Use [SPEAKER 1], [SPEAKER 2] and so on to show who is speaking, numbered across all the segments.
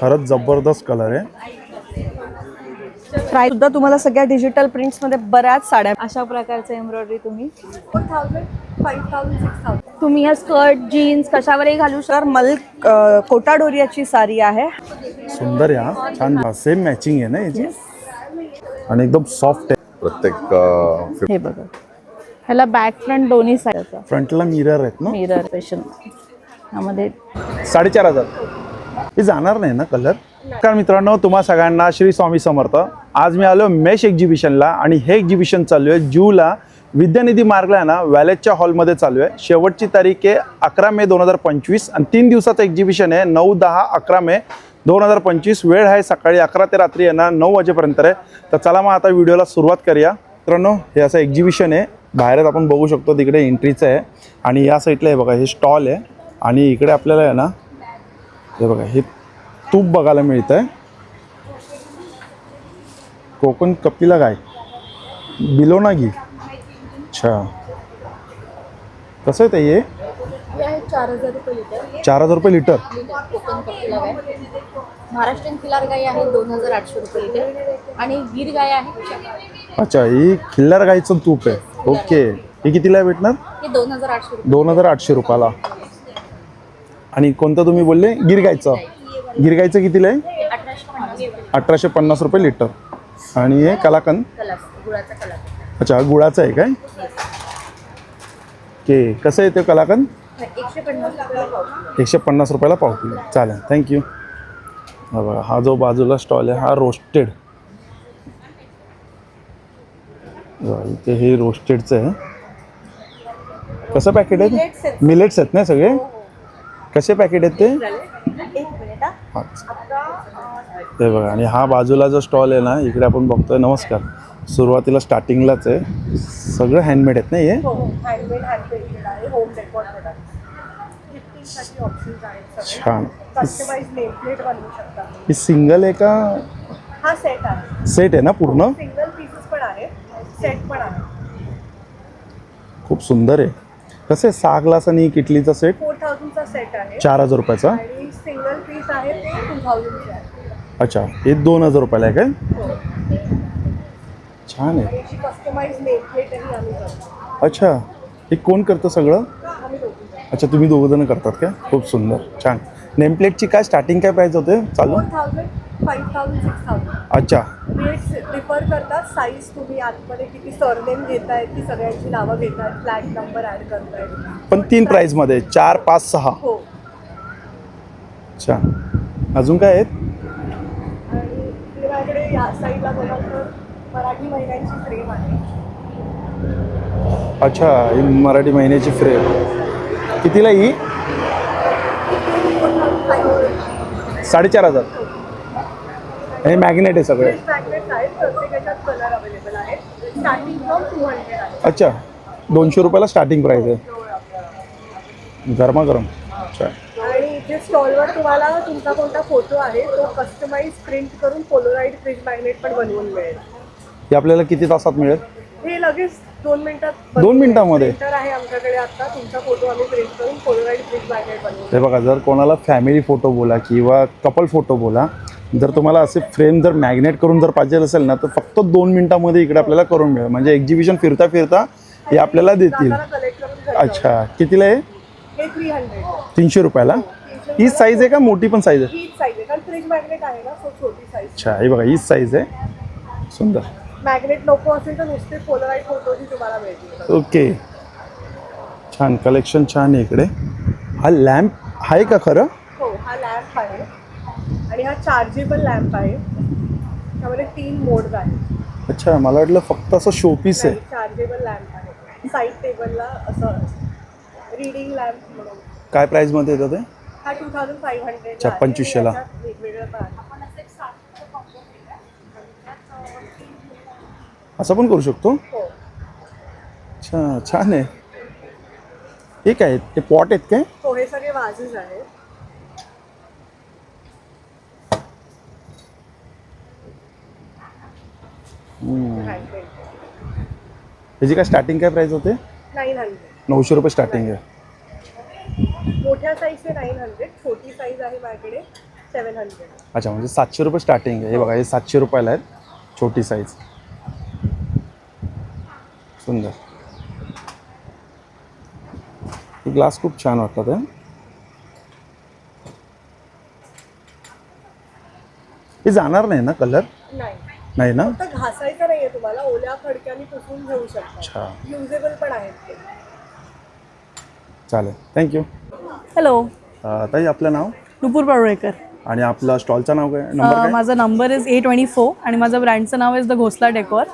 [SPEAKER 1] खरंच जबरदस्त कलर आहे.
[SPEAKER 2] प्राईस सुद्धा तुम्हाला सगळ्या डिजिटल प्रिंट्समध्ये बऱ्याच साड्या
[SPEAKER 3] अशा प्रकारचे एम्ब्रॉयडरी तुम्ही?
[SPEAKER 4] Four thousand five thousand six thousand
[SPEAKER 3] तुम्ही ह्या स्कर्ट जीन्स कशावरही घालू शकता
[SPEAKER 2] तर मल कोटा डोरियाची साडी आहे.
[SPEAKER 1] सुंदर आहे हा छान सेम मॅचिंग आहे ना याची? आणि एकदम सॉफ्ट आहे.
[SPEAKER 5] प्रत्येक अ,
[SPEAKER 3] हे बघा. ह्याला बॅक फ्रंट दोन्ही साईडचा
[SPEAKER 1] फ्रंटला मिरर आहेत ना?
[SPEAKER 3] मिरर पेशन यामध्ये
[SPEAKER 1] साडेचार हजार. हे जाणार नाही ना कलर? कारण मित्रांनो तुम्हा सगळ्यांना श्री स्वामी समर्थ. आज मी आलो मेश एक्झिबिशनला आणि हे एक्झिबिशन चालू आहे जूला. विद्यानिधी मार्गला आहे ना वॅलेटच्या हॉलमध्ये चालू आहे. शेवटची तारीख आहे अकरा मे दोन हजार पंचवीस आणि तीन दिवसाचं एक्झिबिशन आहे नऊ दहा अकरा मे दोन हजार पंचवीस. वेळ आहे सकाळी अकरा ते रात्री येणार ना नऊ वाजेपर्यंत आहे. तर चला मग आता व्हिडिओला सुरुवात करूया. मित्रांनो हे असं एक्झिबिशन आहे. बाहेरच आपण बघू शकतो तिकडे एंट्रीचं आहे. आणि या साईडला हे बघा हे स्टॉल आहे. आणि इकडे आपल्याला आहे ना हे बघा हे तूप बघायला मिळतं आहे कोकण कपिला गाय. बिलोना घी. अच्छा. कसं आहे ते हे?
[SPEAKER 4] चार हजार रुपये लिटर.
[SPEAKER 1] चार हजार रुपये लिटर?
[SPEAKER 4] कोकण कपिला गाय. महाराष्ट्रीयन खिलार गाय आहे दोन हजार आठशे रुपये लिटर. आणि गिर गाय आहे
[SPEAKER 1] अच्छा ही खिल्लार गाईचं तूप आहे. ओके. हे कितीला भेटणार?
[SPEAKER 4] हे दोन हजार आठशे रुपये.
[SPEAKER 1] दोन हजार आठशे रुपयाला. आणि कोणतं तुम्ही बोलले? गिरगायचं. गिरगायचं कितीला आहे?
[SPEAKER 4] अठराशे पन्नास
[SPEAKER 1] रुपये लिटर. आणि हे कलाकंद? अच्छा हा गुळाचं आहे काय? ओके कसं आहे ते कलाकंद?
[SPEAKER 4] एकशे पन्नास
[SPEAKER 1] एकशे रुपयाला पाव किलो. चालेल थँक्यू हा बघा हा जो बाजूला स्टॉल आहे हा रोस्टेड इथे हे रोस्टेडचं आहे. कसं पॅकेट आहे मिलेट्स आहेत. ना सगळे? कसे पॅकेट आहेत ते? ते बघा आणि हा बाजूला जो स्टॉल आहे ना इकडे आपण बघतोय नमस्कार. सुरुवातीला स्टार्टिंगलाच आहे. सगळं हँडमेड आहेत ना हे?
[SPEAKER 4] हो
[SPEAKER 1] छान. ही सिंगल आहे का?
[SPEAKER 4] हा सेट आहे.
[SPEAKER 1] सेट आहे ना पूर्ण?
[SPEAKER 4] सिंगल पीसेस पण आहे सेट पण आहे
[SPEAKER 1] खूप सुंदर आहे. कसं आहे? सहा ग्लास आणि किटलीचा सेट
[SPEAKER 4] फोर थाउजंडचा सेट आहे.
[SPEAKER 1] चार हजार रुपयाचा?
[SPEAKER 4] आणि सिंगल पीस आहे ते टू थाउजंडचे आहे.
[SPEAKER 1] अच्छा हे दोन हजार रुपयाला आहे काय?
[SPEAKER 4] हो.
[SPEAKER 1] छान आहे.
[SPEAKER 4] कस्टमाइज आम्ही करतो.
[SPEAKER 1] अच्छा हे कोण करतं सगळं?
[SPEAKER 4] आम्ही दोघी.
[SPEAKER 1] अच्छा तुम्ही दोघं जण करतात का खूप सुंदर छान. नेमप्लेटची काय स्टार्टिंग काय प्राईस होते? चालू.
[SPEAKER 4] Four thousand five thousand six thousand
[SPEAKER 1] अच्छा.
[SPEAKER 4] रेट्स प्रिफर करतात. साईज तुम्ही आतमध्ये किती सरनेम घेताय की सगळ्यांची नावं घेताय फ्लॅट नंबर ॲड करताय
[SPEAKER 1] पण तीन प्राईजमध्ये चार पाच सहा.
[SPEAKER 4] हो.
[SPEAKER 1] छान अजून काय आहेत?
[SPEAKER 4] आणि माझ्याकडे या साईडला बघाल तर मराठी महिन्यांची फ्रेम आहे.
[SPEAKER 1] अच्छा ही मराठी महिन्याची फ्रेम कितीला ही? साडेचार हजार. हे मॅग्नेट आहे सगळे. अच्छा दोनशे रुपयाला स्टार्टिंग प्राईस आहे. गरमागरम. अच्छा.
[SPEAKER 4] आणि इथे स्टॉलवर तुम्हाला तुमचा कोणता फोटो आहे तो कस्टमाइज प्रिंट करून पोलोराईड फ्रीज मॅग्नेट पण बनवून मिळेल.
[SPEAKER 1] हे आपल्याला किती तासात मिळेल?
[SPEAKER 4] हे लगेच दोन मिनिटात
[SPEAKER 1] दोन मिनिटांमध्ये?
[SPEAKER 4] प्रिंटर आहे आमच्याकडे आता तुमचा फोटो आम्ही प्रिंट करून पोलोराईड फ्रीज मॅग्नेट बनवून
[SPEAKER 1] हे बघा जर कोणाला फॅमिली फोटो बोला किंवा कपल फोटो बोला जर तुम्हाला असे फ्रेम जर मॅग्नेट करून जर पाहिजे असेल ना तर फक्त दोन मिनिटामध्ये इकडे आपल्याला करून मिळेल. म्हणजे एक्झिबिशन फिरता फिरता हे आपल्याला देतील. अच्छा कितीला आहे?
[SPEAKER 4] हे
[SPEAKER 1] तीनशे रुपयाला? ही साईज आहे का? मोठी पण साईज आहे? अच्छा हे बघा हीच साईज आहे. सुंदर.
[SPEAKER 4] मॅग्नेट नको असेल तर नुसते पोलराईड फोटोही तुम्हाला मिळतील.
[SPEAKER 1] ओके. छान कलेक्शन छान आहे इकडे. हा लॅम्प आहे का खरं?
[SPEAKER 4] हो हा लॅम्प आहे. आणि हा चार्जेबल लॅम्प आहे. त्यामध्ये तीन मोड्स आहेत.
[SPEAKER 1] अच्छा मला वाटलं फक्त असं शोपीस आहे.
[SPEAKER 4] चार्जेबल लॅम्प आहे. साईड टेबलला असं रीडिंग लॅम्प म्हणून.
[SPEAKER 1] काय प्राईजमध्ये येतं ते?
[SPEAKER 4] हा टू थाउजंड फाईव्ह हंड्रेड
[SPEAKER 1] अच्छा, 2500 ला.
[SPEAKER 4] वेगवेगळं पण आहे.
[SPEAKER 1] असं पण करू शकतो?
[SPEAKER 4] हो.
[SPEAKER 1] अच्छा छान आहे. हे काय आहेत? हे पॉट आहेत काय?
[SPEAKER 4] हो हे सगळे वाजेस आहेत.
[SPEAKER 1] ह्याची काय स्टार्टिंग काय प्राईस होते?
[SPEAKER 4] नाईन हंड्रेड
[SPEAKER 1] नऊशे रुपये स्टार्टिंग आहे.
[SPEAKER 4] मोठ्या साईजचे नाईन हंड्रेड छोटी साईज आहे माझ्याकडे
[SPEAKER 2] सेवन हंड्रेड
[SPEAKER 1] अच्छा म्हणजे सातशे रुपये स्टार्टिंग आहे. हे बघा हे सातशे रुपयाला आहेत छोटी साईज सुंदर. हे ग्लास खूप छान वाटतात हे. हे जाणार नाही ना कलर
[SPEAKER 2] नाही
[SPEAKER 1] नाही ना?
[SPEAKER 2] फक्त घासायचं नाहीये तुम्हाला ओल्या खडक्याने पुसून घेऊ शकता.
[SPEAKER 1] अच्छा.
[SPEAKER 2] युजेबल पण आहेत ते.
[SPEAKER 1] चालेल. थँक्यू
[SPEAKER 6] हॅलो
[SPEAKER 1] ताई आपलं नाव?
[SPEAKER 6] नुपूर पडळकर
[SPEAKER 1] आणि आपलं स्टॉलचं नाव काय? नंबर काय?
[SPEAKER 6] माझा number is A twenty four आणि माझं ब्रँडचं नाव is the Ghosla decor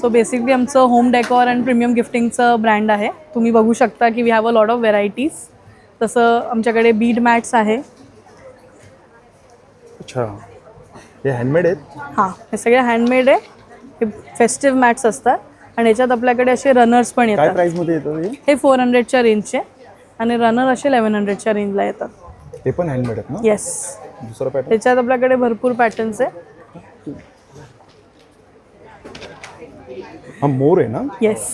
[SPEAKER 6] so basically आमचं होम डेकॉर अँड प्रीमियम गिफ्टिंगचं ब्रँड आहे. तुम्ही बघू शकता की we have a lot of varieties तसं आमच्याकडे बीड मॅट्स आहे.
[SPEAKER 1] अच्छा. हे हँडमेड आहेत?
[SPEAKER 6] हां हे सगळे हँडमेड आहे. हे फेस्टिव्ह मॅट्स असतात. आणि याच्यात आपल्याकडे असे रनर्स पण
[SPEAKER 1] काय
[SPEAKER 6] येतात.
[SPEAKER 1] प्राईसमध्ये येतं हे?
[SPEAKER 6] हे फोर हंड्रेडच्या रेंजचे आणि रनर असे इलेवन हंड्रेडच्या रेंजला येतात.
[SPEAKER 1] ते पण हँडमेड आहेत ना?
[SPEAKER 6] येस
[SPEAKER 1] दुसरं पॅटर्न
[SPEAKER 6] त्याच्यात आपल्याकडे भरपूर पॅटर्न्स आहे.
[SPEAKER 1] हा मोर आहे ना?
[SPEAKER 6] येस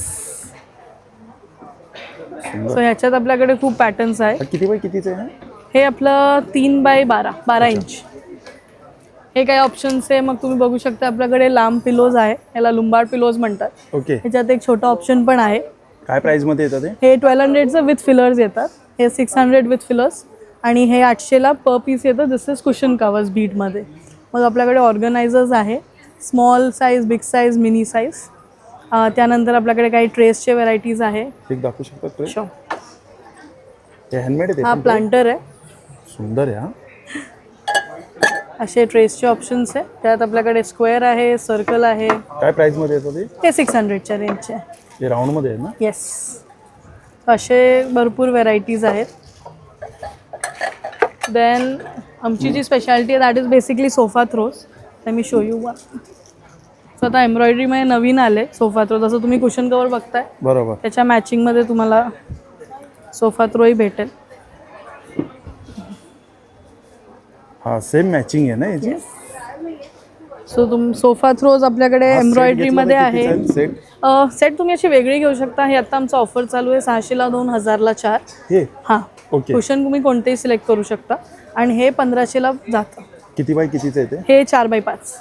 [SPEAKER 6] सो ह्याच्यात आपल्याकडे खूप पॅटर्न्स आहे
[SPEAKER 1] हा किती बाय कितीचं आहे? हे?
[SPEAKER 6] हे आपलं तीन बाय बारा बारा इंच हे काही ऑप्शन्स आहे. मग तुम्ही बघू शकता आपल्याकडे लांब पिलोज आहे. याला लुंबाड पिलोज म्हणतात.
[SPEAKER 1] ओके.
[SPEAKER 6] ह्याच्यात एक छोटं ऑप्शन पण आहे.
[SPEAKER 1] काय प्राईसमध्ये येतं ते?
[SPEAKER 6] हे ट्वेल्व हंड्रेडचं विथ फिलर्स येतात. हे सिक्स हंड्रेड विथ फिलर्स आणि हे आठशेला पर पीस येतं. दिस इज कुशन कवर्स बीटमध्ये मग आपल्याकडे ऑर्गनायझर्स आहे. Small size big size mini size त्यानंतर आपल्याकडे काही ट्रेसचे व्हरायटीज आहे.
[SPEAKER 1] एक दाखवू हे?
[SPEAKER 6] प्लांटर आहे.
[SPEAKER 1] सुंदर आहे
[SPEAKER 6] असे ट्रेसचे ऑप्शन्स आहे. त्यात आपल्याकडे स्क्वेअर आहे सर्कल आहे.
[SPEAKER 1] काय प्राईसमध्ये येतं ते?
[SPEAKER 6] हे सिक्स हंड्रेडच्या रेंजचे आहे.
[SPEAKER 1] हे राऊंडमध्ये आहे ना?
[SPEAKER 6] येस असे भरपूर व्हेरायटीज आहेत. देन आमची जी स्पेशालिटी आहे that is basically sofa throws तर मी शो यू वन सो आता एम्ब्रॉयडरीमध्ये नवीन आले सोफा थ्रो जसं तुम्ही कुशन कवर बघताय.
[SPEAKER 1] बरोबर.
[SPEAKER 6] त्याच्या मॅचिंगमध्ये तुम्हाला सोफा थ्रोही भेटेल.
[SPEAKER 1] हा सेम मॅचिंग आहे ना याची?
[SPEAKER 6] सो तुम सोफा थ्रोज आपल्याकडे एम्ब्रॉयडरीमध्ये आहे.
[SPEAKER 1] सेट
[SPEAKER 6] सेट तुम्ही अशी वेगळी घेऊ शकता. हे आता आमचं ऑफर चालू आहे सहाशेला दोन हजारला चार.
[SPEAKER 1] हे?
[SPEAKER 6] हां.
[SPEAKER 1] ओके
[SPEAKER 6] कुशन तुम्ही कोणतेही सिलेक्ट करू शकता. आणि हे पंधराशेला जातं.
[SPEAKER 1] किती बाय कितीचं आहे ते?
[SPEAKER 6] हे चार बाय पाच.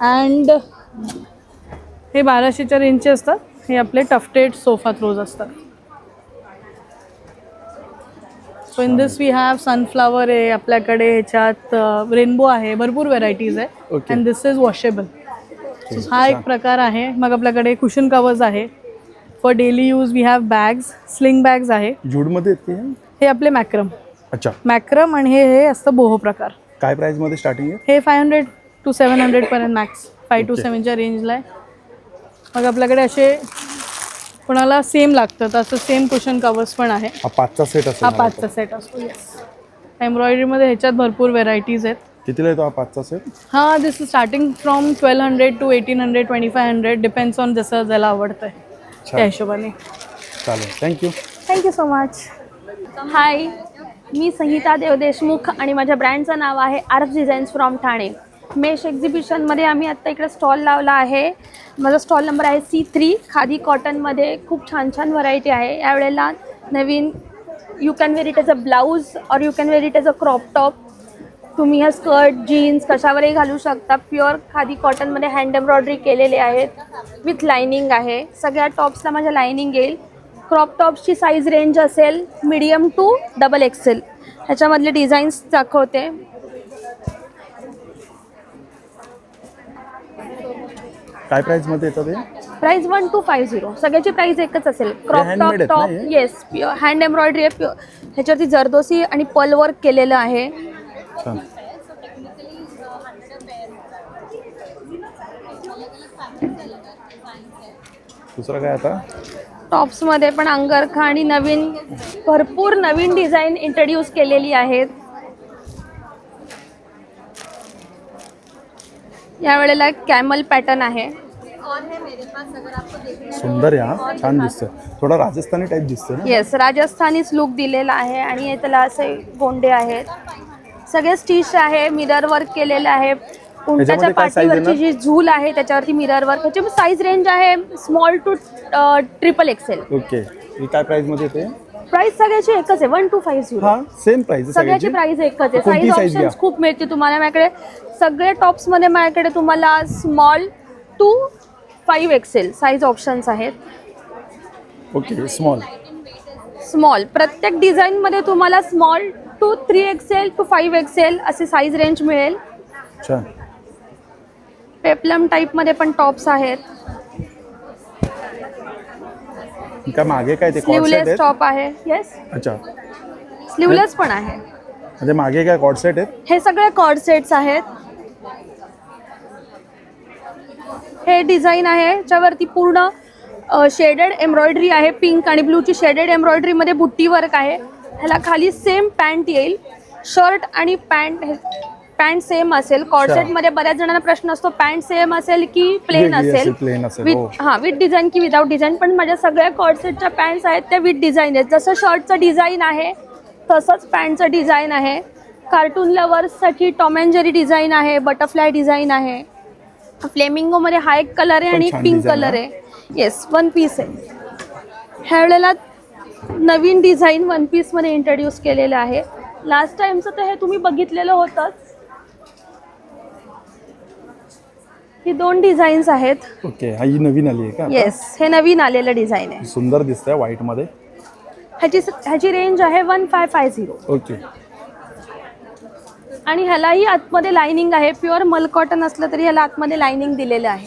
[SPEAKER 6] अँड हे बाराशेच्या रेंजचे असतात. हे आपले टफ्टेड सोफा थ्रोज असतात. So in this we have sunflower आहे आपल्याकडे ह्याच्यात रेनबो आहे भरपूर व्हेरायटीज आहे. अँड दिस इज वॉशेबल हा एक प्रकार आहे. मग आपल्याकडे कुशन कवर्स आहे. For daily use we have bags sling bags आहे.
[SPEAKER 1] जूडमध्ये
[SPEAKER 6] हे आपले मॅक्रम
[SPEAKER 1] अच्छा.
[SPEAKER 6] मॅक्रम आणि हे हे असतं बोहो प्रकार.
[SPEAKER 1] काय प्राईसमध्ये स्टार्टिंग आहे?
[SPEAKER 6] हे फाय हंड्रेड टू सेवन हंड्रेडपर्यंत मॅक्स फाय टू. सेवनच्या रेंजला आहे. मग आपल्याकडे असे कोणाला सेम लागतं तर असं सेम कुशन कवर्स पण आहे.
[SPEAKER 1] हा पाचचा सेट
[SPEAKER 6] हा पाचचा सेट असतो येस एम्ब्रॉयडरीमध्ये ह्याच्यात भरपूर व्हेरायटीज आहेत.
[SPEAKER 1] कितीला येतो हा पाचचा सेट
[SPEAKER 6] हा this is starting from twelve hundred to eighteen hundred twenty five hundred depends on जसं ज्याला आवडतं आहे त्या हिशोबाने.
[SPEAKER 1] चालेल. Thank you
[SPEAKER 6] thank you so much
[SPEAKER 7] hi मी संहिता देव देशमुख आणि माझ्या ब्रँडचं नाव आहे आर्फ डिझाईन्स फ्रॉम ठाणे मेश एक्झिबिशनमध्ये आम्ही आत्ता इकडे स्टॉल लावला आहे. माझा स्टॉल नंबर आहे सी थ्री. खादी कॉटनमध्ये खूप छान छान व्हरायटी आहे. यावेळेला नवीन you can wear it as a blouse or you can wear it as a crop top तुम्ही ह्या स्कर्ट जीन्स कशावरही घालू शकता. प्युअर खादी कॉटनमध्ये हँड एम्ब्रॉयडरी केलेले आहेत विथ लायनिंग आहे. सगळ्या टॉप्सला माझ्या लायनिंग येईल. क्रॉप टॉप्सची साईज रेंज असेल मिडियम टू डबल एक्सेल ह्याच्यामधले डिझाईन्स दाखवते.
[SPEAKER 1] काय प्राईसमध्ये येतं ते?
[SPEAKER 7] Price one two five zero सगळ्याची प्राइस एकच असेल. क्रॉप
[SPEAKER 1] handmade
[SPEAKER 7] टॉप
[SPEAKER 1] ना
[SPEAKER 7] टॉप
[SPEAKER 1] हे?
[SPEAKER 7] येस प्युअर हँड एम्ब्रॉयडरी आहे प्युअर ह्याच्यावरती जरदोसी आणि पल वर्क केलेलं आहे.
[SPEAKER 1] छान. दुसरं काय आता?
[SPEAKER 7] टॉप्समध्ये पण अंगरखा आणि नवीन भरपूर नवीन डिझाईन इंट्रोड्यूस केलेली आहेत. यावेळेला कॅमल पॅटर्न आहे.
[SPEAKER 1] सुंदर हा छान दिसतोय. थोडा राजस्थानी टाईप दिसतोय ना?
[SPEAKER 7] येस राजस्थानीच लुक दिलेला आहे आणि त्याला असे गोंडे आहेत. सगळे स्टिच आहे मिरर वर्क केलेलं आहे. उंटाच्या
[SPEAKER 1] त्याच्यामध्ये काय size
[SPEAKER 7] पाठीवरची? जी झूल आहे त्याच्यावरती मिरर वर्क ह्याची साईज रेंज आहे small to triple XL
[SPEAKER 1] okay ही काय प्राईसमध्ये येते
[SPEAKER 7] प्राइस सगळ्याची एकच आहे वन टू फाईव्ह झिरो
[SPEAKER 1] हा सेम प्राइस
[SPEAKER 7] सगळ्याची प्राइस एकच आहे.
[SPEAKER 1] कोणती
[SPEAKER 7] साईज
[SPEAKER 1] size घ्या?
[SPEAKER 7] ऑप्शन्स खूप मिळते तुम्हाला. माझ्याकडे सगळे टॉप्समध्ये माझ्याकडे तुम्हाला small to five XL size options आहेत.
[SPEAKER 1] ओके स्मॉल
[SPEAKER 7] स्मॉल प्रत्येक डिझाईन मध्ये तुम्हाला small to three XL to five XL असे साईज रेंज मिळेल.
[SPEAKER 1] छान
[SPEAKER 7] पेप्लम टाईपमध्ये पण टॉप्स आहेत.
[SPEAKER 1] मागे काय ते कॉर्ड सेट
[SPEAKER 7] स्लीवलेस
[SPEAKER 1] आहेत?
[SPEAKER 7] टॉप आहे. येस
[SPEAKER 1] अच्छा.
[SPEAKER 7] स्लीवलेस पण आहे.
[SPEAKER 1] म्हणजे मागे काय कॉर्ड सेट आहेत?
[SPEAKER 7] हे सगळे कॉर्ड सेट्स आहेत. हे डिझाईन आहे याच्यावरती पूर्ण शेडेड एम्ब्रॉयडरी आहे पिंक आणि ब्लूची शेडेड एम्ब्रॉयडरीमध्ये बुट्टी वर्क आहे. ह्याला खाली सेम पॅन्ट येईल. शर्ट आणि पॅन्ट पॅन्ट सेम असेल. कॉर्डसेटमध्ये बऱ्याच जणांना प्रश्न असतो पॅन्ट सेम असेल की प्लेन असेल. विथ हां. विथ डिझाईन की विदाऊट डिझाईन पण माझ्या सगळ्या कॉर्डसेटच्या पॅन्ट्स आहेत त्या विथ डिझाईन आहेत. जसं शर्टचं डिझाईन आहे तसंच पॅन्टचं डिझाईन आहे. कार्टून लवर्ससाठी टॉम अँड जेरी डिझाईन आहे बटरफ्लाय डिझाईन आहे. फ्लेमिंगोमध्ये हा एक कलर आहे आणि पिंक कलर
[SPEAKER 1] आहे.
[SPEAKER 7] येस वन पीस आहे. ह्या वेळेला नवीन डिझाईन वन पीसमध्ये इंट्रोड्यूस केलेलं आहे. लास्ट टाइमचं तर हे तुम्ही बघितलेलं होतंच. ही दोन डिझाईन्स आहेत.
[SPEAKER 1] ओके हा ही नवीन आली आहे का?
[SPEAKER 7] येस हे नवीन आलेलं डिझाईन आहे.
[SPEAKER 1] सुंदर दिसतंय व्हाईटमध्ये.
[SPEAKER 7] ह्याची ह्याची रेंज आहे one five five zero
[SPEAKER 1] okay
[SPEAKER 7] आणि ह्यालाही आतमध्ये लाइनिंग आहे. प्युअर मल कॉटन असलं तरी ह्याला आतमध्ये लाइनिंग दिलेलं आहे.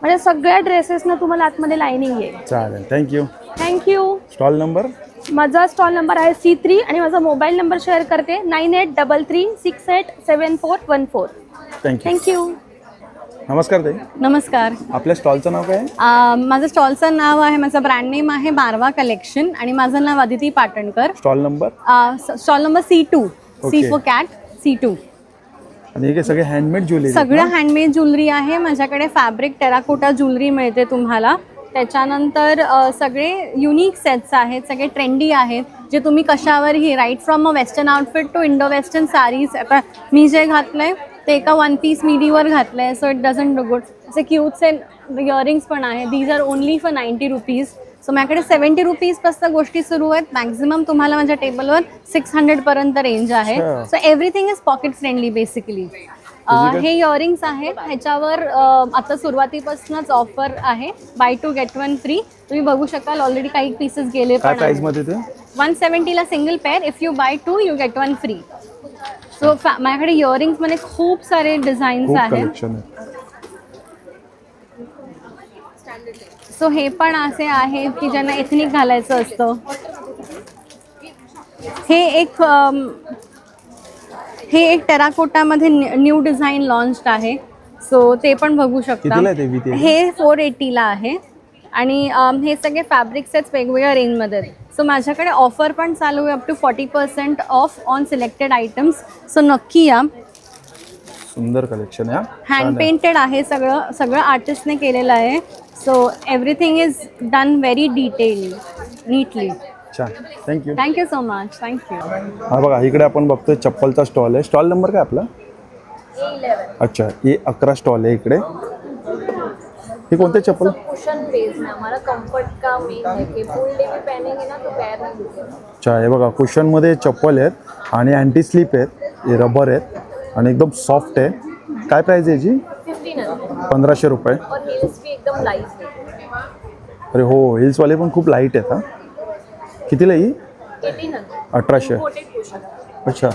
[SPEAKER 7] म्हणजे सगळ्या ड्रेसेसना तुम्हाला आतमध्ये लाइनिंग येईल.
[SPEAKER 1] चालेल. Thank you
[SPEAKER 7] thank you
[SPEAKER 1] stall number
[SPEAKER 7] माझा स्टॉल नंबर आहे सी थ्री आणि माझा मोबाईल नंबर शेअर करते nine eight double three six eight seven four one four
[SPEAKER 1] thank you
[SPEAKER 7] thank you
[SPEAKER 1] नमस्कार ताई.
[SPEAKER 8] नमस्कार.
[SPEAKER 1] आपल्या स्टॉलचं नाव काय आहे?
[SPEAKER 8] माझं स्टॉलचं नाव आहे माझं ब्रँड नेम आहे बारवा कलेक्शन आणि माझं नाव Aditi Patankar.
[SPEAKER 1] Stall number
[SPEAKER 8] stall number C two C. For cat C two.
[SPEAKER 1] आणि हे सगळे हँडमेड ज्वेलरी
[SPEAKER 8] सगळं हँडमेड ज्वेलरी आहे. माझ्याकडे फॅब्रिक टेराकोटा ज्वेलरी मिळते तुम्हाला. त्याच्यानंतर सगळे युनिक सेट्स आहेत सगळे ट्रेंडी आहेत जे तुम्ही कशावरही right from a western outfit to Indo western saris आता मी जे घातलंय ते एका वन पीस मिडीवर घातलंय so it doesn't look good असे क्यूट्स अँड इयरिंग्स पण आहे these are only for ninety rupees so माझ्याकडे सेवन्टी रुपीजपासून गोष्टी सुरू आहेत. मॅक्झिमम तुम्हाला माझ्या टेबलवर सिक्स हंड्रेडपर्यंत रेंज आहे. So everything is pocket friendly basically हे इयरिंग्स आहेत ह्याच्यावर अ, आता सुरुवातीपासूनच ऑफर आहे. Buy two get one free तुम्ही बघू शकाल ऑलरेडी काही पीसेस गेले one सेवन्टीला single pair if you buy two you get one free so माझ्याकडे इयरिंग्समध्ये खूप सारे डिझाईन्स आहेत. सो हे पण असे आहेत की ज्यांना एथनिक घालायचं असतं. हे एक हे एक टेराकोटामध्ये न्यू डिझाईन लॉन्च्ड आहे. सो ते पण बघू शकता.
[SPEAKER 1] हे?
[SPEAKER 8] फोर एटीला आहे. आणि हे सगळे फॅब्रिक सेट्स वेगवेगळ्या रेंजमध्ये आहेत. सो माझ्याकडे ऑफर पण चालू आहे up to forty percent off on selected items so नक्की या.
[SPEAKER 1] सुंदर कलेक्शन आहे हा.
[SPEAKER 8] हँड. पेंटेड आहे. सगळं सगळं आर्टिस्टने केलेलं आहे. So everything is done very detail neatly
[SPEAKER 1] छान. Thank you
[SPEAKER 8] thank you so much thank you
[SPEAKER 1] हा बघा इकडे आपण बघतोय चप्पलचा स्टॉल आहे. स्टॉल नंबर काय आपला? अच्छा ए अकरा स्टॉल आहे इकडे. हे कोणते चप्पल?
[SPEAKER 9] कुशन
[SPEAKER 1] अच्छा हे बघा कुशनमध्ये चप्पल आहेत आणि अँटी स्लिप आहेत हे रबर आहेत. आणि एकदम सॉफ्ट आहे. काय प्राईज आहे याची?
[SPEAKER 9] हंड्रेड.
[SPEAKER 1] पंधराशे रुपये. अरे हो हिल्सवाले पण खूप लाइट आहेत हा. कितीला ही? अठराशे. अच्छा.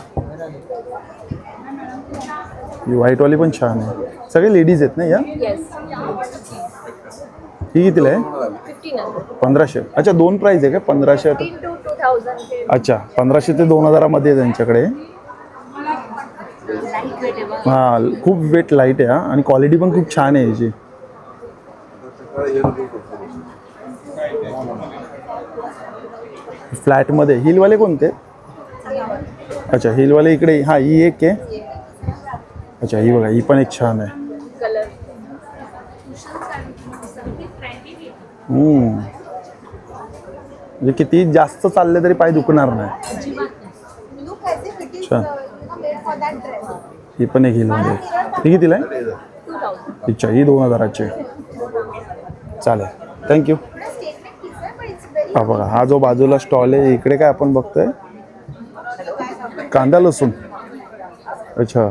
[SPEAKER 1] ही व्हाईटवाली पण छान आहे. सगळे लेडीज आहेत ना या? ही कितीला आहे? पंधराशे. अच्छा दोन प्राईज आहे का? पंधराशे अच्छा पंधराशे ते दोन हजारामध्ये आहे त्यांच्याकडे. हां खूप वेट लाइट आहे हा. आणि क्वालिटी पण खूप छान आहे याची. फ्लॅटमध्ये हिलवाले कोणते? अच्छा हिलवाले इकडे हां ही एक आहे. अच्छा ही बघा ही पण एक छान आहे. म्हणजे किती जास्त चालले तरी पाय दुखणार नाही. अच्छा ही पण एक हिलमध्ये ही कितीला आहे? अच्छा ही दोन हजाराची. चालेल. थँक्यू हा बघा हा जो बाजूला स्टॉल आहे इकडे काय आपण बघतोय? कांदा लसूण. अच्छा.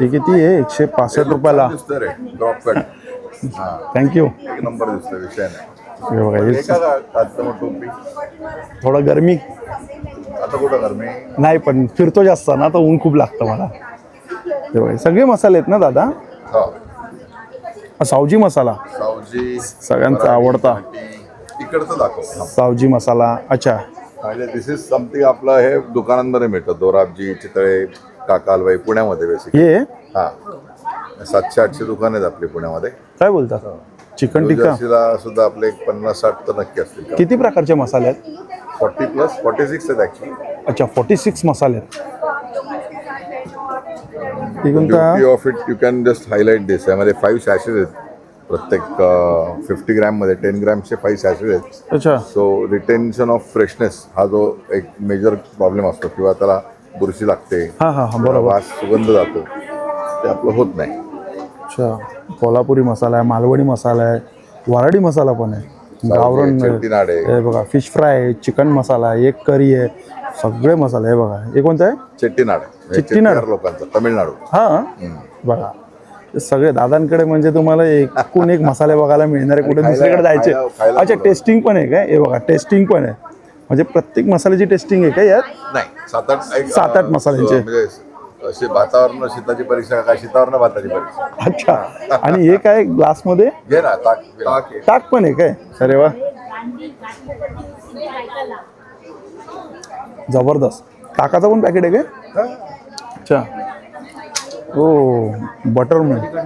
[SPEAKER 1] हे किती आहे? एकशे पासष्ट रुपयाला. थँक्यू
[SPEAKER 5] एक नंबर दिसतं विषय नाही
[SPEAKER 1] हे बघा हे थोडं गरमी.
[SPEAKER 5] आता कुठं कर मी
[SPEAKER 1] नाही पण फिरतो जास्त ना तर ऊन खूप लागतं मला. बघा हे सगळे मसाले आहेत ना दादा?
[SPEAKER 5] हो.
[SPEAKER 1] हा, सावजी मसाला.
[SPEAKER 5] सावजी
[SPEAKER 1] सगळ्यांचा आवडता.
[SPEAKER 5] इकडचं दाखव.
[SPEAKER 1] सावजी मसाला अच्छा.
[SPEAKER 5] म्हणजे दिस इज समथिंग आपलं हे दुकानांमध्ये मिळतं. दोराबजी चितळे काकालबाई पुण्यामध्ये बेसिक
[SPEAKER 1] हे?
[SPEAKER 5] हा. सातशे आठशे दुकान आहेत आपली पुण्यामध्ये.
[SPEAKER 1] काय बोलता? Chicken
[SPEAKER 5] new
[SPEAKER 1] tikka?
[SPEAKER 5] सुद्धा आपले पन्नास साठ तर नक्की असतील.
[SPEAKER 1] किती प्रकारचे मसाले आहेत?
[SPEAKER 5] फॉर्टी प्लस फॉर्टी सिक्स आहेत ऍक्च्युली
[SPEAKER 1] अच्छा फोर्टी सिक्स मसाले आहेत. हे
[SPEAKER 5] of it you can just highlight this यामध्ये फाईव्ह सॅशेस आहेत. प्रत्येक फिफ्टी ग्रॅममध्ये टेन ग्रॅमचे फाईव्ह सॅशेस आहेत.
[SPEAKER 1] अच्छा.
[SPEAKER 5] सो रिटेन्शन ऑफ फ्रेशनेस हा जो एक मेजर प्रॉब्लेम असतो. किंवा त्याला बुरशी लागते.
[SPEAKER 1] हा हा हा बरोबर.
[SPEAKER 5] वास सुगंध जातो. ते आपलं होत नाही.
[SPEAKER 1] अच्छा. कोल्हापुरी मसाला आहे मालवणी मसाला आहे वराडी मसाला पण आहे. गावरण
[SPEAKER 5] आहे.
[SPEAKER 1] हे बघा फिश फ्राय चिकन मसाला आहे एक करी आहे सगळे मसाले हे बघा. हे कोणतं आहे?
[SPEAKER 5] चेट्टीनाड.
[SPEAKER 1] चेट्टीनाड?
[SPEAKER 5] लोकांचं तमिळनाडू.
[SPEAKER 1] हा? बघा. सगळे दादांकडे म्हणजे तुम्हाला एकूण एक मसाले बघायला मिळणार आहे कुठे दुसरीकडे जायचे. अच्छा. टेस्टिंग पण आहे काय हे बघा टेस्टिंग पण आहे. म्हणजे प्रत्येक मसाल्याची टेस्टिंग आहे का यात?
[SPEAKER 5] नाही सात आठ
[SPEAKER 1] सात आठ मसाल्यांचे.
[SPEAKER 5] म्हणजे असे भातावरनं शीताची परीक्षा काय शीतावरनं भाताची परीक्षा.
[SPEAKER 1] अच्छा. आणि हे काय ग्लासमध्ये?
[SPEAKER 5] घे ना ताक ताक आहे.
[SPEAKER 1] ताक पण आहे काय? अरे वा. जबरदस्त. ताकाचं पण पॅकेट आहे काय? अच्छा हो बटर मिल्क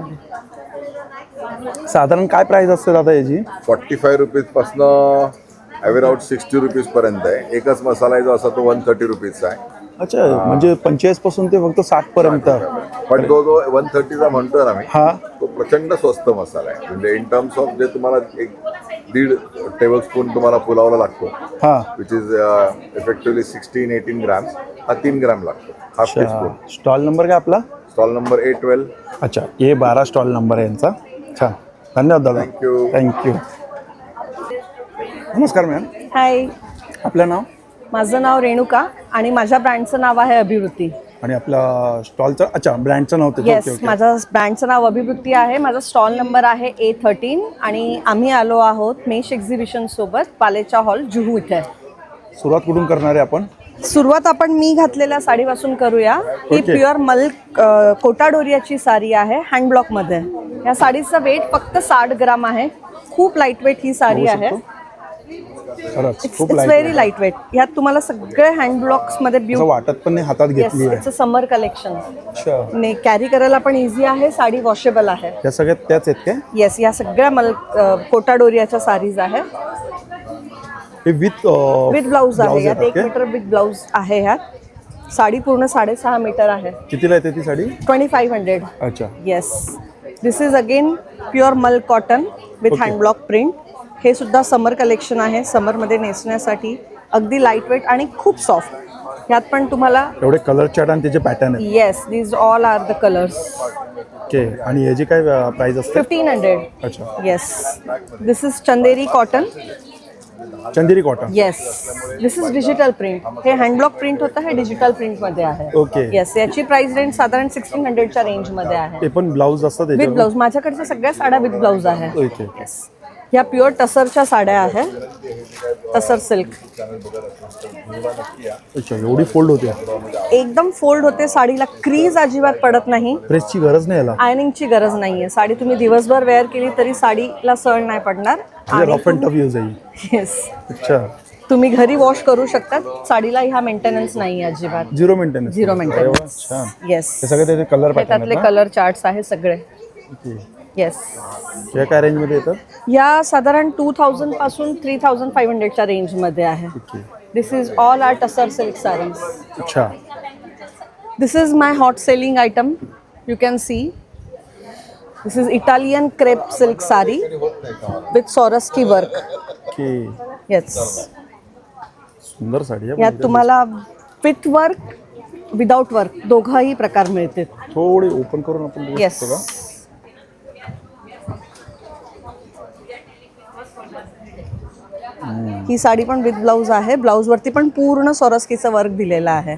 [SPEAKER 1] साधारण काय प्राइस असते दादा याची?
[SPEAKER 5] फॉर्टी फाय रुपीज पासनं ॲव्हरेज सिक्स्टी रुपीज पर्यंत आहे. एकच मसाला आहे जो असा तो वन थर्टी रुपीजचा आहे.
[SPEAKER 1] अच्छा म्हणजे पंचेचाळीसपासून ते फक्त साठ पर्यंत.
[SPEAKER 5] पण तो जो वन थर्टीचा म्हणतोय ना मी
[SPEAKER 1] हा.
[SPEAKER 5] तो प्रचंड स्वस्त मसाला आहे. म्हणजे इन टर्म्स ऑफ जे तुम्हाला एक दीड टेबल स्पून तुम्हाला पुलावला लागतो.
[SPEAKER 1] हा.
[SPEAKER 5] Which is effectively sixteen eighteen grams हा तीन ग्रॅम लागतो. हाफ टी स्पून
[SPEAKER 1] अच्छा स्टॉल नंबर काय आपला?
[SPEAKER 5] स्टॉल नंबर ए ट्वेल्व
[SPEAKER 1] अच्छा. ए बारा स्टॉल नंबर आहे यांचा. छान धन्यवाद दादा.
[SPEAKER 5] You.
[SPEAKER 1] थँक्यू नमस्कार मॅम
[SPEAKER 2] हाय
[SPEAKER 1] आपलं नाव?
[SPEAKER 2] माझं नाव रेणुका आणि माझ्या ब्रँडचं नाव आहे अभिवृत्ती.
[SPEAKER 1] आणि आपल्या स्टॉलचं अच्छा ब्रँडचं नाव
[SPEAKER 2] येस माझं ब्रँडचं नाव अभिवृत्ती आहे. माझा स्टॉल नंबर आहे ए थर्टीन आणि आम्ही आलो आहोत मेश एक्झिबिशन सोबत पालेचा हॉल जुहू इथे.
[SPEAKER 1] सुरुवात कुठून करणार आहे आपण?
[SPEAKER 2] सुरुवात आपण मी घातलेल्या साडीपासून करूया. ही
[SPEAKER 1] Okay.
[SPEAKER 2] प्युअर मल्क अ, कोटाडोरियाची साडी आहे हँड ब्लॉकमध्ये या साडीचं वेट फक्त साठ ग्राम आहे. खूप लाइट वेट ही साडी
[SPEAKER 1] बघू
[SPEAKER 2] आहे.
[SPEAKER 1] शकतो? खरंच
[SPEAKER 2] इट्स
[SPEAKER 1] खूप
[SPEAKER 2] व्हेरी लाइट वेट ह्यात तुम्हाला सगळे हँड ब्लॉक्समध्ये
[SPEAKER 1] असं
[SPEAKER 2] ब्यू
[SPEAKER 1] वाटत पण नाही हातात
[SPEAKER 2] येस
[SPEAKER 1] घेतली आहे.
[SPEAKER 2] इट्स अ समर कलेक्शन
[SPEAKER 1] अच्छा.
[SPEAKER 2] ने कॅरी करायला पण इझी आहे साडी वॉशेबल आहे.
[SPEAKER 1] या सगळ्यात त्याच आहेत काय?
[SPEAKER 2] येस या सगळ्या मल कोटाडोरियाच्या साडीज आहे.
[SPEAKER 1] हे विथ
[SPEAKER 2] विथ ब्लाऊज आहे. यात एक मीटर विथ ब्लाऊज आहे ह्यात. साडी पूर्ण साडेसहा मीटर आहे.
[SPEAKER 1] कितीला येते ती साडी?
[SPEAKER 2] ट्वेंटी फाईव्ह हंड्रेड
[SPEAKER 1] अच्छा.
[SPEAKER 2] Yes this is again pure mul cotton with
[SPEAKER 1] Okay.
[SPEAKER 2] Hand block print हे सुद्धा समर कलेक्शन आहे. समरमध्ये नेसण्यासाठी अगदी लाइट वेट आणि खूप सॉफ्ट यात पण तुम्हाला
[SPEAKER 1] एवढे कलर चार्ट आणि त्याचे pattern
[SPEAKER 2] yes these all are the colours
[SPEAKER 1] okay आणि याची काय प्राइस असते?
[SPEAKER 2] फिफ्टीन हंड्रेड
[SPEAKER 1] अच्छा.
[SPEAKER 2] Yes this is Chanderi cotton
[SPEAKER 1] Chanderi cotton
[SPEAKER 2] yes this is digital print हे हँडब्लॉक प्रिंट होतं हे डिजिटल प्रिंटमध्ये आहे.
[SPEAKER 1] Okay.
[SPEAKER 2] येस याची प्राइस रेंज साधारण सिक्स्टीन हंड्रेडच्या रेंजमध्ये आहे.
[SPEAKER 1] ते पण ब्लाऊज असतात
[SPEAKER 2] विथ ब्लाऊज माझ्याकडच्या सगळ्या साड्या विथ ब्लाऊज आहे.
[SPEAKER 1] ओके ओके
[SPEAKER 2] ह्या प्युअर टसरच्या साड्या आहेत. टसर सिल्क.
[SPEAKER 1] अच्छा एवढी फोल्ड होते.
[SPEAKER 2] एकदम फोल्ड होते. साडीला क्रीज अजिबात पडत नाही.
[SPEAKER 1] प्रेसची गरज नाही
[SPEAKER 2] आयनिंगची गरज नाहीये. साडी तुम्ही दिवसभर वेअर केली तरी साडीला सळ नाही पडणार.
[SPEAKER 1] म्हणजे रफ अँड टफ यूज आहे
[SPEAKER 2] येस
[SPEAKER 1] अच्छा.
[SPEAKER 2] तुम्ही घरी वॉश करू शकता साडीला ह्या मेंटेनन्स नाही अजिबात.
[SPEAKER 1] Zero maintenance
[SPEAKER 2] zero maintenance yes
[SPEAKER 1] सगळे त्याचे कलर
[SPEAKER 2] त्यातले कलर चार्ट्स आहे सगळे. येस
[SPEAKER 1] या काय रेंजमध्ये येतात
[SPEAKER 2] या साधारण टू थाउजंड पासून थ्री थाउजंड फाईव्ह हंड्रेडच्या रेंजमध्ये आहे.
[SPEAKER 1] Okay
[SPEAKER 2] this is all are tussar silk
[SPEAKER 1] अच्छा.
[SPEAKER 2] My hot selling item. You can see. This is Italian crepe silk sari with Swarovski work.
[SPEAKER 1] Okay
[SPEAKER 2] Yes.
[SPEAKER 1] सुंदर साडी आहे
[SPEAKER 2] यात तुम्हाला विथ वर्क विदाउट वर्क दोघंही प्रकार मिळतील.
[SPEAKER 1] थोडी ओपन करून आपण बघू
[SPEAKER 2] येस
[SPEAKER 1] शकतो का?
[SPEAKER 2] ही साडी पण विथ ब्लाऊज आहे. ब्लाऊजवरती पण पूर्ण सोरस्कीचं वर्क दिलेलं आहे.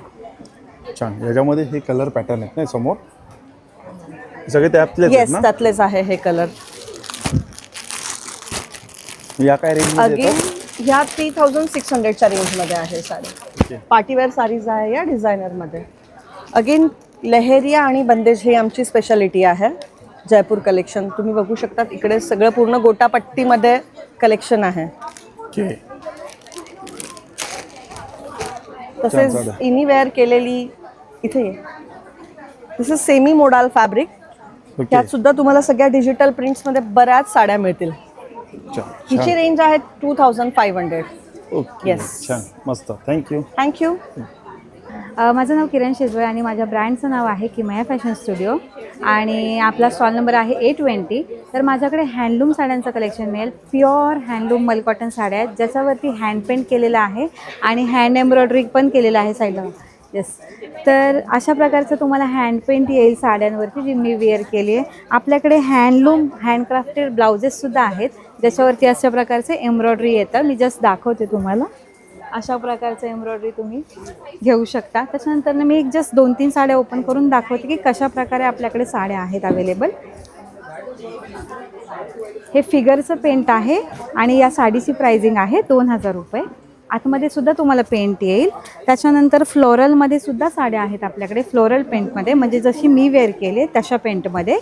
[SPEAKER 1] छान. याच्यामध्ये हे कलर पॅटर्न आहेत ना समोर? सगळे त्यातलेच आहेत
[SPEAKER 2] येस
[SPEAKER 1] ना?
[SPEAKER 2] त्यातलेच आहे हे कलर.
[SPEAKER 1] या काय रेंज
[SPEAKER 2] अगेन ह्या थ्री थाउजंड सिक्स हंड्रेडच्या रेंजमध्ये आहे साडी. पार्टीवेअर साडीज आहे या डिझायनरमध्ये अगेन लहेरिया आणि बंदेज ही आमची स्पेशालिटी आहे. जयपूर कलेक्शन तुम्ही बघू शकतात इकडे सगळं पूर्ण गोटापट्टीमध्ये कलेक्शन आहे.
[SPEAKER 1] ओके
[SPEAKER 2] तसेच
[SPEAKER 1] छान, छान.
[SPEAKER 2] इनी वेअर केलेली इथे. This is semi modal fabric त्यात सुद्धा तुम्हाला सगळ्या डिजिटल प्रिंट्समध्ये बऱ्याच साड्या मिळतील. हिची रेंज आहे टू थाउजंड फाईव्ह हंड्रेड.
[SPEAKER 1] छान. मस्त. थँक्यू
[SPEAKER 2] थँक्यू
[SPEAKER 10] माझं नाव किरण शिजवळ आणि माझ्या ब्रँडचं नाव आहे किमया फॅशन स्टुडिओ. आणि आपला स्टॉल नंबर आहे ए ट्वेंटी. तर माझ्याकडे हँडलूम साड्यांचं कलेक्शन मिळेल. प्युअर हँडलूम मलकॉटन साड्या आहेत. ज्याच्यावरती हँड पेंट केलेलं आहे आणि हँड एम्ब्रॉयडरी पण केलेलं आहे साईडला. येस तर अशा प्रकारचं तुम्हाला हँड पेंट येईल साड्यांवरती जी मी वेअर केली आहे. आपल्याकडे हँडलूम हँडक्राफ्टेड ब्लाउजेससुद्धा आहेत. ज्याच्यावरती अशा प्रकारचे एम्ब्रॉयडरी येतं. मी जस्ट दाखवते तुम्हाला. अशा प्रकारचं एम्ब्रॉयडरी तुम्ही घेऊ शकता. त्याच्यानंतर मी एक जस्ट दोन तीन साड्या ओपन करून दाखवते की कशा प्रकारे आपल्याकडे साड्या आहेत अवेलेबल हे फिगरचं पेंट आहे आणि या साडीची प्राइसिंग आहे दोन हजार रुपये. आतमध्ये सुद्धा तुम्हाला पेंट येईल. त्याच्यानंतर फ्लोरलमध्ये सुद्धा साड्या आहेत आपल्याकडे फ्लोरल पेंटमध्ये म्हणजे जशी मी वेअर केले तशा पेंटमध्ये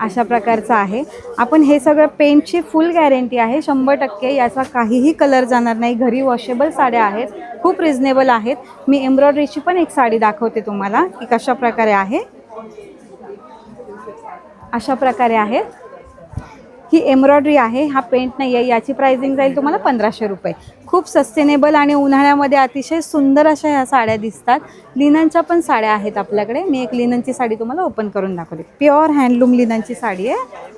[SPEAKER 10] अशा प्रकारचं आहे. आपण हे सगळं पेंटची फुल गॅरंटी आहे. शंभर टक्के याचा काहीही कलर जाणार नाही. घरी वॉशेबल साड्या आहेत. खूप रिजनेबल आहेत. मी एम्ब्रॉयडरीची पण एक साडी दाखवते तुम्हाला की कशा प्रकारे आहे. अशा प्रकारे आहेत ही एम्ब्रॉयडरी आहे हा पेंट नाही आहे याची प्राइसिंग जाईल तुम्हाला पंधराशे रुपये. खूप सस्टेनेबल आणि उन्हाळ्यामध्ये अतिशय सुंदर अशा ह्या साड्या दिसतात. लिननच्या पण साड्या आहेत आपल्याकडे. मी एक लिननची साडी तुम्हाला ओपन करून दाखवते. प्युअर हँडलूम लिननची साडी आहे.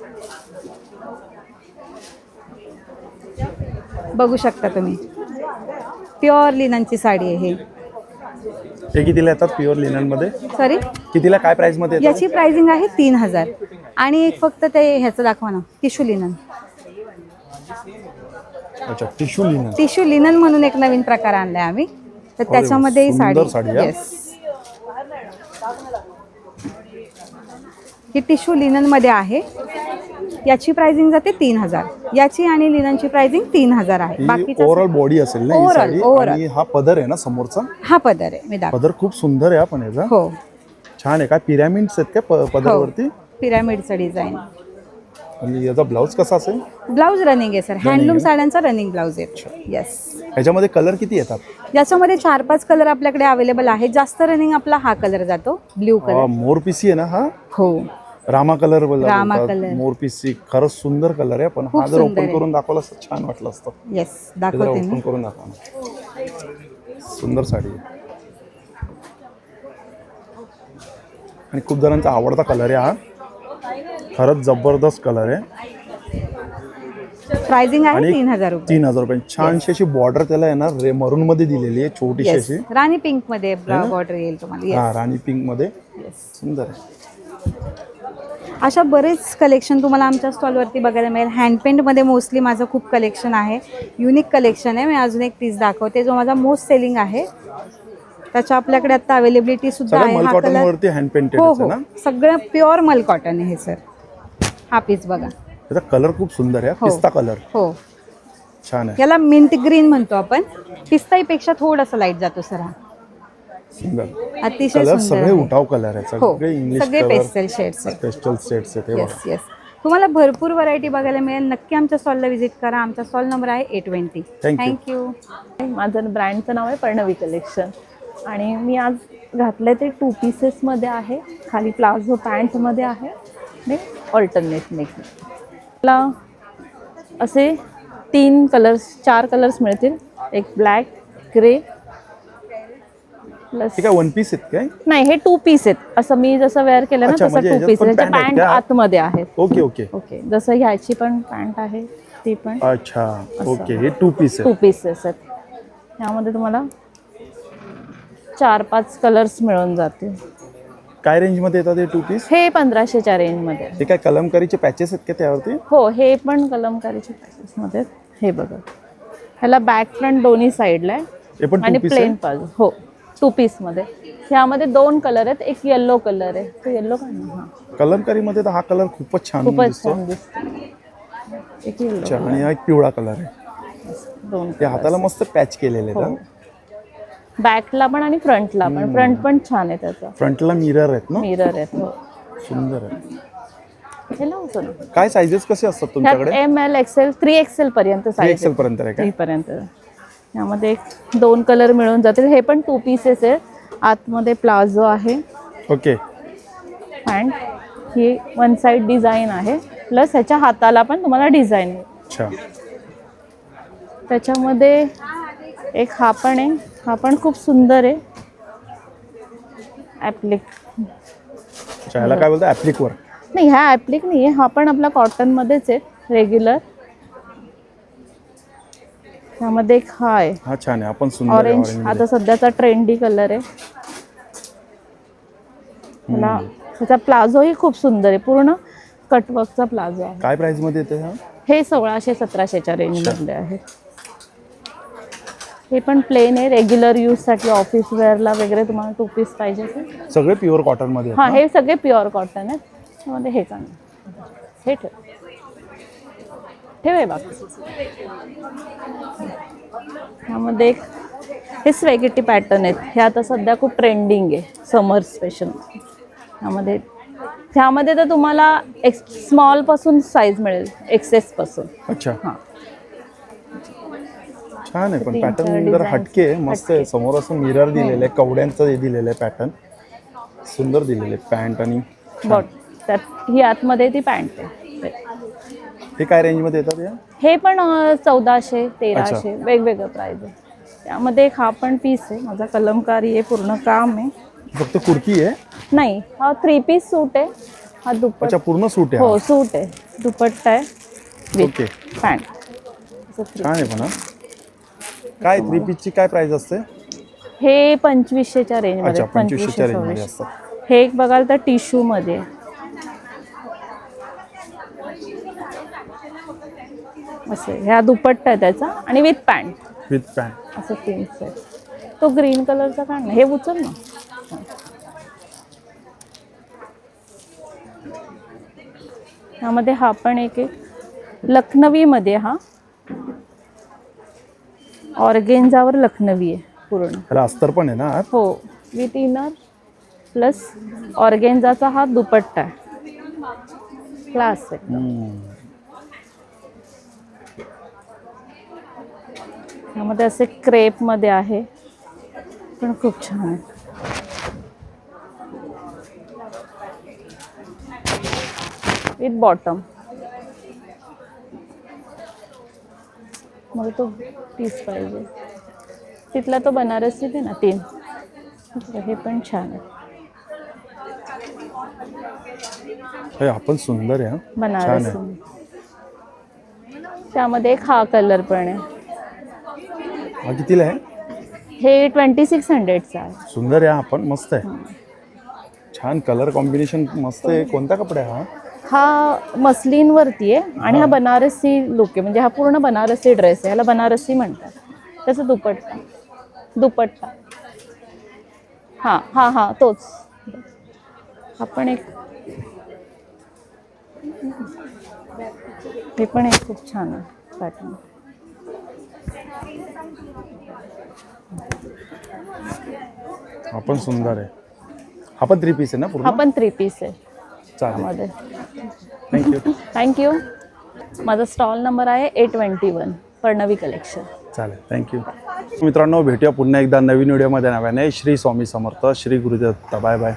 [SPEAKER 10] बघू शकता तुम्ही. प्युअर लिननची साडी आहे ही.
[SPEAKER 1] कितीला येतात प्युअर लिननमध्ये
[SPEAKER 10] सॉरी
[SPEAKER 1] कितीला काय प्राइसमध्ये येतात?
[SPEAKER 10] याची प्राइसिंग आहे तीन हजार. आणि एक फक्त ते ह्याचं दाखवा ना टिशू लिनन.
[SPEAKER 1] अच्छा टिश्यू लिनन.
[SPEAKER 10] टिश्यू लिनन म्हणून एक नवीन प्रकार आणलाय आम्ही. तर त्याच्यामध्ये ही साडी.
[SPEAKER 1] हा.
[SPEAKER 10] येस ही टिश्यू लिननमध्ये आहे. याची प्राइसिंग जाते तीन हजार. याची आणि लिननची प्राइसिंग तीन हजार आहे. बाकीच्या
[SPEAKER 1] ओव्हरऑल बॉडी असेल ना ही साडी. आणि हा पदर आहे ना समोरचा?
[SPEAKER 10] हा पदर आहे मी दाखव.
[SPEAKER 1] पदर खूप सुंदर आहे हा पण याचा.
[SPEAKER 10] हो.
[SPEAKER 1] छान आहे. काय पिरॅमिड्स आहेत प-
[SPEAKER 10] हो.
[SPEAKER 1] पदरावरती?
[SPEAKER 10] पिरामिडचं डिझाईन.
[SPEAKER 1] आणि याचा ब्लाऊज कसा असेल?
[SPEAKER 10] ब्लाऊज रनिंग आहे सर. हँडलूम साड्यांचा रनिंग ब्लाऊज आहे. येस
[SPEAKER 1] ह्याच्यामध्ये कलर किती येतात?
[SPEAKER 10] याच्यामध्ये चार पाच कलर आपल्याकडे अवेलेबल आहे जास्त रनिंग आपला हा कलर जातो ब्ल्यू कलर.
[SPEAKER 1] मोरपिसी आहे ना हा?
[SPEAKER 10] हो.
[SPEAKER 1] Rama colour
[SPEAKER 10] Rama color.
[SPEAKER 1] मोरपिसी खरंच सुंदर कलर आहे पण हा जर ओपन. करून दाखवला असतं छान वाटलं असतं.
[SPEAKER 10] येस दाखवते
[SPEAKER 1] ओपन करून दाखवा. सुंदर साडी. आणि खूप जणांचा आवडता कलर आहे हा. खरंच जबरदस्त कलर आहे.
[SPEAKER 10] प्राइसिंग आहे
[SPEAKER 1] आणि
[SPEAKER 10] तीन हजार रुपये.
[SPEAKER 1] तीन हजार रुपये. छानशी अशी बॉर्डर त्याला आहे ना रे मरून मध्ये दिलेली आहे छोटीशी अशी.
[SPEAKER 10] राणी पिंकमध्ये बॉर्डर येईल तुम्हाला.
[SPEAKER 1] हा राणी पिंकमध्ये. सुंदर आहे.
[SPEAKER 10] अशा बरेच कलेक्शन तुम्हाला आमच्या स्टॉलवरती बघायला मिळेल. हँडपेंटमध्ये मोस्टली माझं खूप कलेक्शन आहे. युनिक कलेक्शन आहे. मी अजून एक पीस दाखवते जो माझा मोस्ट सेलिंग आहे. त्याच्या आपल्याकडे आता अवेलेबिलिटी सुद्धा
[SPEAKER 1] सगळं
[SPEAKER 10] आहे.
[SPEAKER 1] मल
[SPEAKER 10] हा
[SPEAKER 1] कॉटन
[SPEAKER 10] कलर
[SPEAKER 1] वरती हँड पेंटेड
[SPEAKER 10] हो
[SPEAKER 1] आहे
[SPEAKER 10] हो.
[SPEAKER 1] ना?
[SPEAKER 10] सगळं प्युअर मल कॉटन आहे सर हा पीस बघा.
[SPEAKER 1] त्याचा कलर खूप सुंदर आहे
[SPEAKER 10] हो.
[SPEAKER 1] पिस्ता कलर
[SPEAKER 10] हो.
[SPEAKER 1] छान आहे.
[SPEAKER 10] याला मिंट ग्रीन म्हणतो आपण. पिस्ताईपेक्षा थोडासा लाइट जातो सर हा.
[SPEAKER 1] सुंदर.
[SPEAKER 10] अतिशय
[SPEAKER 1] कलर
[SPEAKER 10] सुंदर
[SPEAKER 1] सगळे. उठाव कलर आहे
[SPEAKER 10] हो.
[SPEAKER 1] सगळे इंग्लिश
[SPEAKER 10] सगळे पेस्टल शेड्स आहेत
[SPEAKER 1] पेस्टल सेट्स आहेत हे
[SPEAKER 10] येस
[SPEAKER 1] बघा.
[SPEAKER 10] येस तुम्हाला भरपूर व्हरायटी बघायला मिळेल. नक्की आमच्या स्टॉलला व्हिजिट करा. आमचा स्टॉल नंबर आहे A twenty
[SPEAKER 1] Thank you.
[SPEAKER 10] Thank you
[SPEAKER 3] माझं ब्रँडचं नाव आहे पर्णवी कलेक्शन आणि मी आज घातलं ते टू पीसेसमध्ये आहे. खाली प्लाझो पॅन्टमध्ये आहे. आणि ऑल्टरनेट नेक मला असे तीन कलर्स चार कलर्स मिळतील. एक ब्लॅक ग्रे प्लस
[SPEAKER 1] ठीक आहे वन पीस आहेत काय?
[SPEAKER 3] नाही हे टू पीस आहेत. असं मी जसं वेअर केलं ना
[SPEAKER 1] अच्छा,
[SPEAKER 3] तसं
[SPEAKER 1] म्हणजे
[SPEAKER 3] टू पीस
[SPEAKER 1] पण
[SPEAKER 3] पॅन्ट
[SPEAKER 1] का?
[SPEAKER 3] आतमध्ये आहेत.
[SPEAKER 1] ओके ओके
[SPEAKER 3] ओके जसं ह्याची पण पॅन्ट आहे ती पण.
[SPEAKER 1] अच्छा ओके हे टू पीस
[SPEAKER 3] टू
[SPEAKER 1] आहे
[SPEAKER 3] पीसेस आहेत. यामध्ये तुम्हाला चार पाच कलर्स मिळून जातील.
[SPEAKER 1] काय रेंजमध्ये येतात हे टू पीस
[SPEAKER 3] हे पंधराशेच्या रेंजमध्ये आहे.
[SPEAKER 1] हे काय कलमकारीचे पॅचेस आहेत का त्यावरती?
[SPEAKER 3] हो हे पण कलमकारीच्या पॅकेजमध्ये आहेत. हे बघा. ह्याला बॅक फ्रंट दोन्ही साईडला आहे.
[SPEAKER 1] पण
[SPEAKER 3] आणि
[SPEAKER 1] टू पीस
[SPEAKER 3] प्लेन पाहिजे हो टू पीसमध्ये ह्यामध्ये दोन कलर आहेत. एक येल्लो कलर आहे. तो येल्लो का ना हां.
[SPEAKER 1] कलमकारीमध्ये तर हा कलर खूपच छान
[SPEAKER 3] खूपच
[SPEAKER 1] दिसतो.
[SPEAKER 3] छान दिसतो. एक येल्लो
[SPEAKER 1] अच्छा आणि हा एक पिवळा कलर आहे.
[SPEAKER 3] दोन
[SPEAKER 1] ते हाताला मस्त पॅच केलेले
[SPEAKER 3] हो. बॅकला पण आणि फ्रंटला पण. फ्रंट पण छान आहे त्याचा.
[SPEAKER 1] फ्रंटला मिरर आहेत ना?
[SPEAKER 3] मिरर आहेत हो.
[SPEAKER 1] सुंदर आहे.
[SPEAKER 3] हे
[SPEAKER 1] काय साईजेस कसे असतात तुमच्याकडे?
[SPEAKER 3] M L XL three XL पर्यंत साईज
[SPEAKER 1] एक्सेल पर्यंत आहे
[SPEAKER 3] पर्यंत. यामध्ये एक दोन कलर मिळून जातील. हे पण टू पीसेस आहे आतमध्ये प्लाझो आहे.
[SPEAKER 1] ओके
[SPEAKER 3] पॅन्ट ही वन साईड डिझाईन आहे. प्लस ह्याच्या हाताला पण तुम्हाला डिझाईन
[SPEAKER 1] अच्छा.
[SPEAKER 3] त्याच्यामध्ये एक हा पण आहे. हा पण खूप सुंदर आहे. ॲप्लिक
[SPEAKER 1] अच्छा ह्याला काय बोलतो ऍप्लिक वर.
[SPEAKER 3] नाही ह्या ॲप्लिक नाही आहे. हा पण आपला कॉटनमध्येच आहे रेग्युलर ह्यामध्ये एक हा आहे.
[SPEAKER 1] हा छान आहे. आपण सुंदर आहे
[SPEAKER 3] ऑरेंज
[SPEAKER 1] orange
[SPEAKER 3] आता सध्याचा ट्रेंडी कलर आहे. मला त्याचा प्लाझोही खूप सुंदर आहे. पूर्ण कटवर्कचा प्लाझो आहे.
[SPEAKER 1] काय प्राइसमध्ये येते हा?
[SPEAKER 3] हे सोळाशे सतराशेच्या रेंजमधले आहे. हे पण प्लेन आहे. रेग्युलर यूजसाठी ऑफिस वेअरला वगैरे तुम्हाला टू पीस पाहिजे. असेल
[SPEAKER 1] सगळे प्युअर कॉटनमध्ये
[SPEAKER 3] हां? हे सगळे प्युअर कॉटन आहेत. त्यामध्ये हे चांगलं हे ठेव. ठेव हे बाकी. ह्यामध्ये एक हे स्वेगेटी पॅटर्न आहेत. हे आता सध्या खूप ट्रेंडिंग आहे. समर स्पेशल ह्यामध्ये ह्यामध्ये तर तुम्हाला एक्स स्मॉलपासून साईज मिळेल. एक्सेसपासून
[SPEAKER 1] अच्छा.
[SPEAKER 3] हां.
[SPEAKER 1] छान आहे पण पॅटर्न जर. हटके आहे, मस्त आहे. समोर असं मिरर दिलेलं आहे कवड्यांचं हे दिलेलं आहे पॅटर्न सुंदर दिलेलं आहे पॅन्ट आणि
[SPEAKER 3] बॉट त्यात ही आतमध्ये ती पॅन्ट आहे.
[SPEAKER 1] हे काय रेंजमध्ये येतात या?
[SPEAKER 3] हे पण चौदाशे तेराशे वेगवेगळं प्राईज आहे. त्यामध्ये एक हा पण पीस आहे. माझा कलमकारी आहे पूर्ण काम आहे.
[SPEAKER 1] फक्त कुर्ती आहे?
[SPEAKER 3] नाही हा थ्री पीस सूट आहे. हा दुपट
[SPEAKER 1] अच्छा पूर्ण सूट आहे
[SPEAKER 3] हो
[SPEAKER 1] हा.
[SPEAKER 3] सूट आहे. दुपट्टा आहे.
[SPEAKER 1] Okay
[SPEAKER 3] pant.
[SPEAKER 1] छान आहे पण हा. काय थ्री पीसची काय प्राइस असते?
[SPEAKER 3] हे पंचवीसशेच्या रेंजमध्ये
[SPEAKER 1] अच्छा पंचवीसशेच्या रेंजमध्ये
[SPEAKER 3] सव्वीसशे.
[SPEAKER 1] असतात
[SPEAKER 3] हे एक बघाल तर टिश्यूमध्ये आहे. असं. ह्या दुपट्टा आहे त्याचा आणि विथ पॅन्ट
[SPEAKER 1] विथ पॅन्ट
[SPEAKER 3] असं तीन सेट तो ग्रीन कलरचा काढ ना हे उचल ना. ह्यामध्ये हा पण एक आहे लखनवीमध्ये हा. ऑर्गेन्झावर लखनवी आहे पूर्ण.
[SPEAKER 1] अस्तर पण आहे ना आत?
[SPEAKER 3] हो. विथ इनर प्लस ऑर्गेन्झाचा हा दुपट्टा आहे. क्लास आहे.
[SPEAKER 1] हम्म.
[SPEAKER 3] ह्यामध्ये असे क्रेपमध्ये आहे. पण खूप छान आहे. विथ बॉटम मला तो पीस पाहिजे. तिथला तो बनारसी दे ना तीन. हे पण छान आहे.
[SPEAKER 1] आपण सुंदर आहे
[SPEAKER 3] बनारसी. त्यामध्ये एक हा कलर पण आहे.
[SPEAKER 1] हा कितीला आहे?
[SPEAKER 3] हे ट्वेंटी सिक्स हंड्रेडचा आहे.
[SPEAKER 1] सुंदर आहे हा पण मस्त आहे. छान कलर कॉम्बिनेशन मस्त आहे. कोणता कपडा आहे हा?
[SPEAKER 3] हा मसलीनवरती आहे आणि हा बनारसी लुक आहे. म्हणजे हा पूर्ण बनारसी ड्रेस आहे. ह्याला बनारसी म्हणतात. त्याचा दुपट्टा. दुपट्टा. हां हां हां तोच. हा पण एक हे पण एक खूप छान आहे पॅटर्न
[SPEAKER 1] हा पण सुंदर आहे. हा पण थ्री पीस आहे ना
[SPEAKER 3] हा
[SPEAKER 1] पूर्ण
[SPEAKER 3] पण थ्री पीस आहे. त्यामध्ये
[SPEAKER 1] थँक्यू
[SPEAKER 3] थँक्यू माझा स्टॉल नंबर आहे A twenty one Parnavi collection
[SPEAKER 1] चालेल थँक्यू मित्रांनो भेटूया पुन्हा एकदा नवीन व्हिडिओमध्ये नव्याने श्री स्वामी समर्थ श्री गुरुदत्त. Bye bye